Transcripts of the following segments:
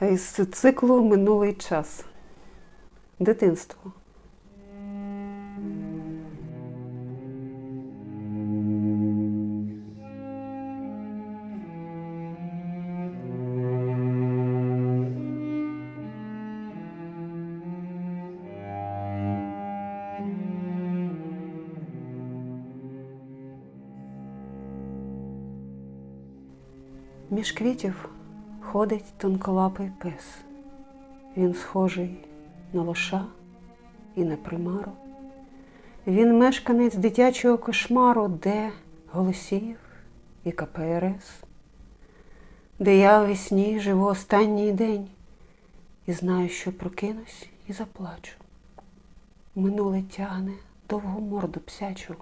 із циклу минулий час. Дитинство. Між квітів ходить тонколапий пес. Він схожий на лоша і на примару. Він мешканець дитячого кошмару, де Голосіїв і КПРС, де я у вісні живу останній день і знаю, що прокинусь і заплачу. Минуле тягне довгу морду псячу,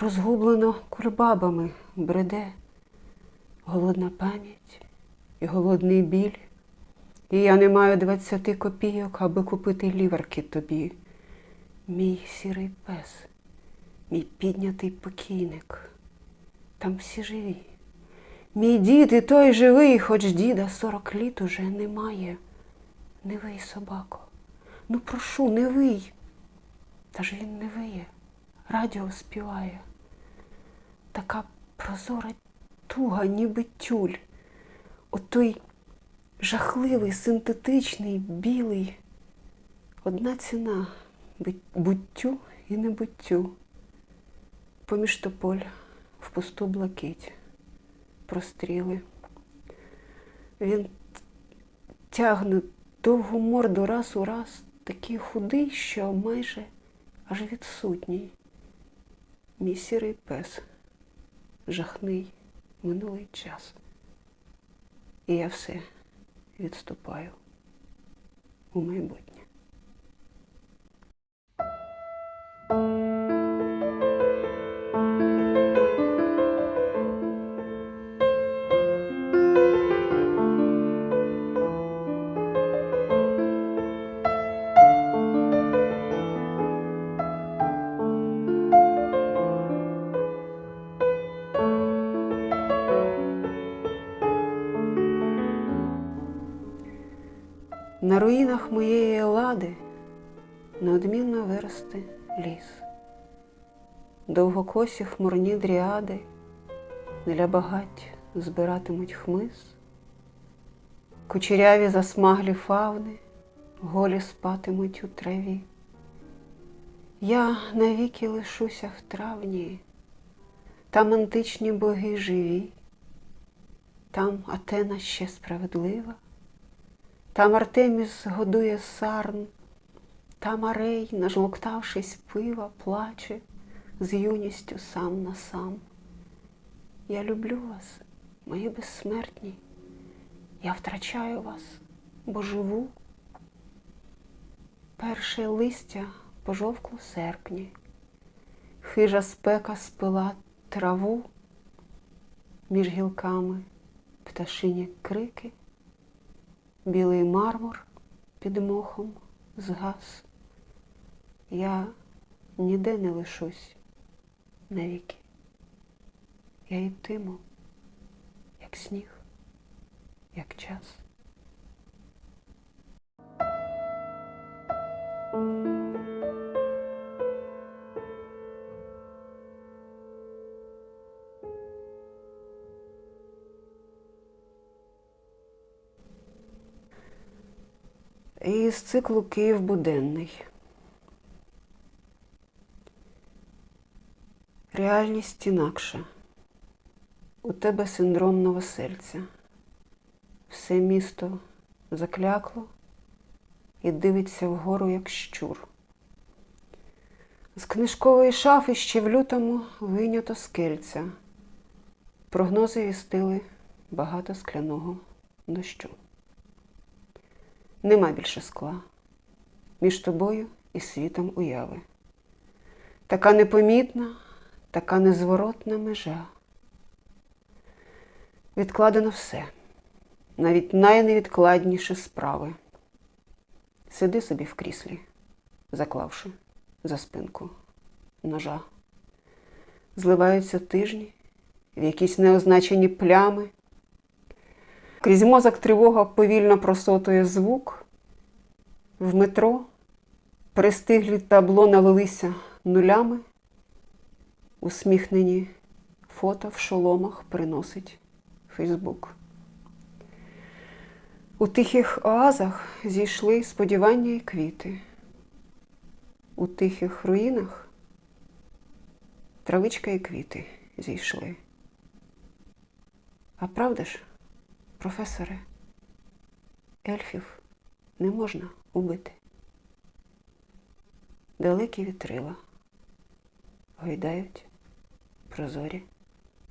розгублено кульбабами бреде голодна пам'ять і голодний біль. І я не маю двадцяти копійок, аби купити ліверки тобі. Мій сірий пес, мій піднятий покійник. Там всі живі. Мій дід і той живий, хоч діда сорок літ уже немає. Не вий, собако. Ну прошу, не вий. Та ж він не виє, радіо співає. Така прозора туга, ніби тюль. Отой жахливий, синтетичний, білий. Одна ціна буттю і небуттю. Поміж тополь в пусту блакить, простріли. Він тягне довгу морду раз у раз, такий худий, що майже аж відсутній. Мій сірий пес, жахний минулий час. І я все відступаю у майбутнє. На руїнах моєї лади неодмінно виросте ліс. Довгокосі хмурні дріади для багать збиратимуть хмиз, кучеряві засмаглі фавни голі спатимуть у траві. Я навіки лишуся в травні, там античні боги живі, там Атена ще справедлива. Там Артеміс годує сарн, там Арей, нажлоктавшись пива, плаче з юністю сам на сам. Я люблю вас, мої безсмертні, я втрачаю вас, бо живу. Перше листя пожовкло в серпні, хижа спека спила траву, між гілками пташині крики білий мармур під мохом згас. Я ніде не лишусь навіки. Я йтиму, як сніг, як час. З циклу Київ буденний. Реальність інакша. У тебе синдром новосельця. Все місто заклякло і дивиться вгору, як щур. З книжкової шафи ще в лютому вийнято скельця. Прогнози вістили багато скляного дощу. Нема більше скла між тобою і світом уяви. Така непомітна, така незворотна межа. Відкладено все, навіть найневідкладніші справи. Сиди собі в кріслі, заклавши за спинку ножа. Зливаються тижні в якісь неозначені плями, Крізь мозок тривога повільно просотує звук. В метро пристиглі табло налилися нулями. Усміхнені фото в шоломах приносить Фейсбук. У тихих оазах зійшли сподівання і квіти. У тихих руїнах травичка і квіти зійшли. А правда ж, професоре, ельфів не можна убити. Далекі вітрила гойдають прозорі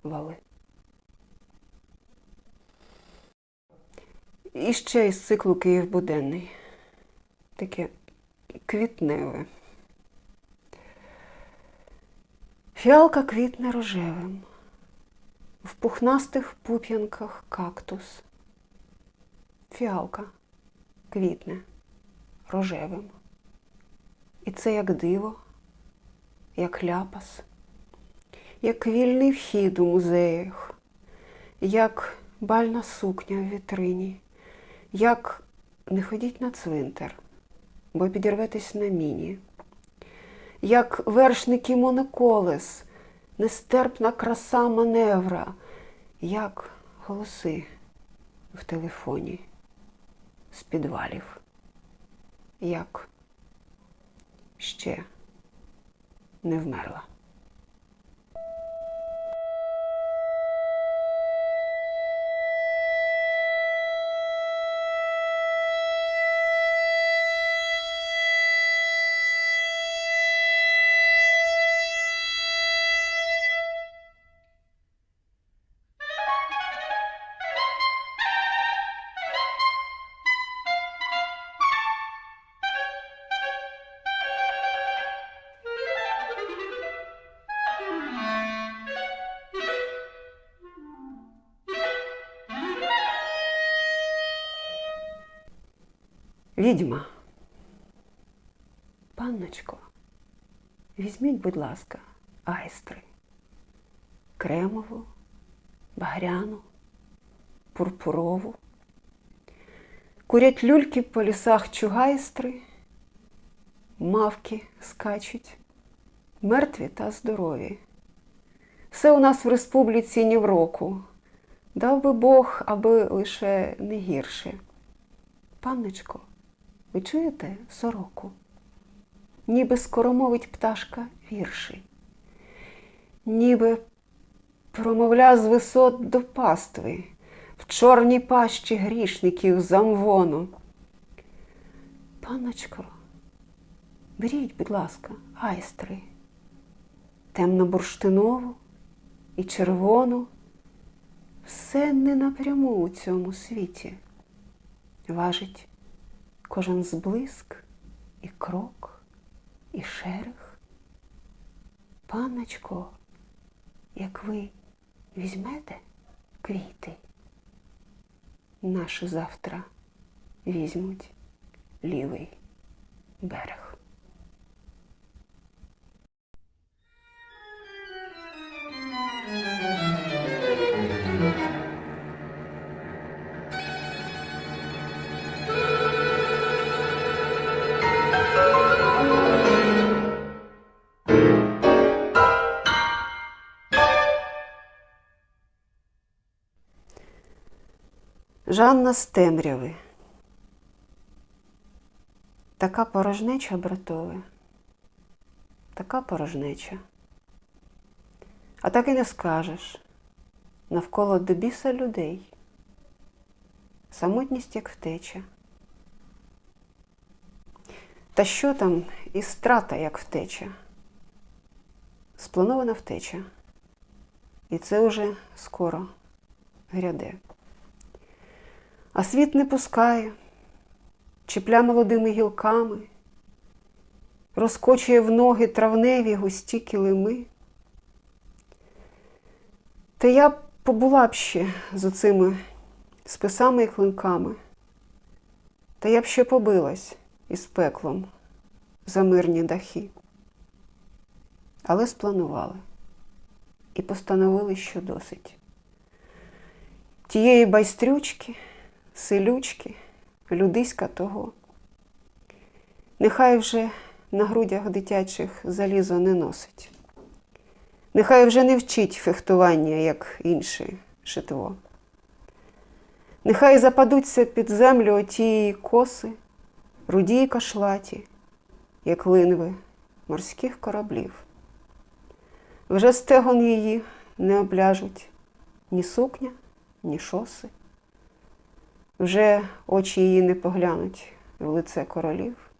вали. І ще із циклу Київ буденний. Таке квітневе. Фіалка квітне рожевим, в пухнастих пуп'янках кактус. Фіалка квітне рожевим. І це як диво, як ляпас, як вільний вхід у музеях, як бальна сукня в вітрині, як не ходіть на цвинтар, бо підірветесь на міні, як вершники моноколес, нестерпна краса маневра, як голоси в телефоні з підвалів, як ще не вмерла. Відьма. Панночко, візьміть, будь ласка, айстри. Кремову, багряну, пурпурову. Курять люльки по лісах чугайстри, мавки скачуть, мертві та здорові. Все у нас в республіці ні в року. Дав би Бог, аби лише не гірше. Панночко, ви чуєте сороку? Ніби скоромовить пташка вірші, ніби промовля з висот до пастви в чорній пащі грішників замвону. Панночко, беріть, будь ласка, айстри, темно-бурштинову і червону, все не напряму у цьому світі. Важить кожен зблиск і крок, і шерех. Панночко, як ви візьмете квіти, наші завтра візьмуть лівий берег. Жанна з темряви. Така порожнеча, братове, така порожнеча. А так і не скажеш. Навколо до біса людей. Самотність як втеча. Та що там і страта як втеча? Спланована втеча. І це уже скоро гряде. А світ не пускає, чіпля молодими гілками, розкочує в ноги травневі густі килими. Та я побула б ще з оцими списами і клинками, та я б ще побилась із пеклом за мирні дахи. Але спланували і постановили, що досить. тієї байстрючки, селючки, людиська того. Нехай вже на грудях дитячих залізо не носить. Нехай вже не вчить фехтування, як інше шитво. Нехай западуться під землю оті коси, руді й кашлаті, як линви морських кораблів. Вже стегон її не обляжуть ні сукня, ні шоси. Вже очі її не поглянуть в лице королів.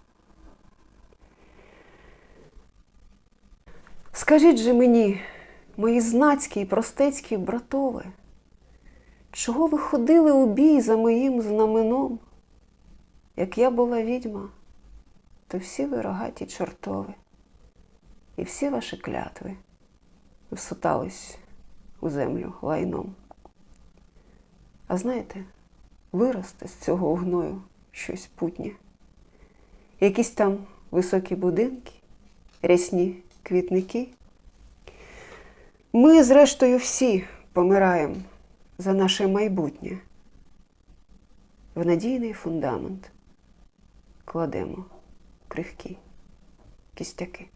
Скажіть же мені, мої знацькі й простецькі братове, чого ви ходили у бій за моїм знаменом? Як я була відьма, то всі ви рогаті чортови, і всі ваші клятви всутались у землю лайном. А знаєте, виросте з цього гною щось путнє. Якісь там високі будинки, рясні квітники. Ми, зрештою, всі помираємо за наше майбутнє. В надійний фундамент кладемо крихкі кістяки.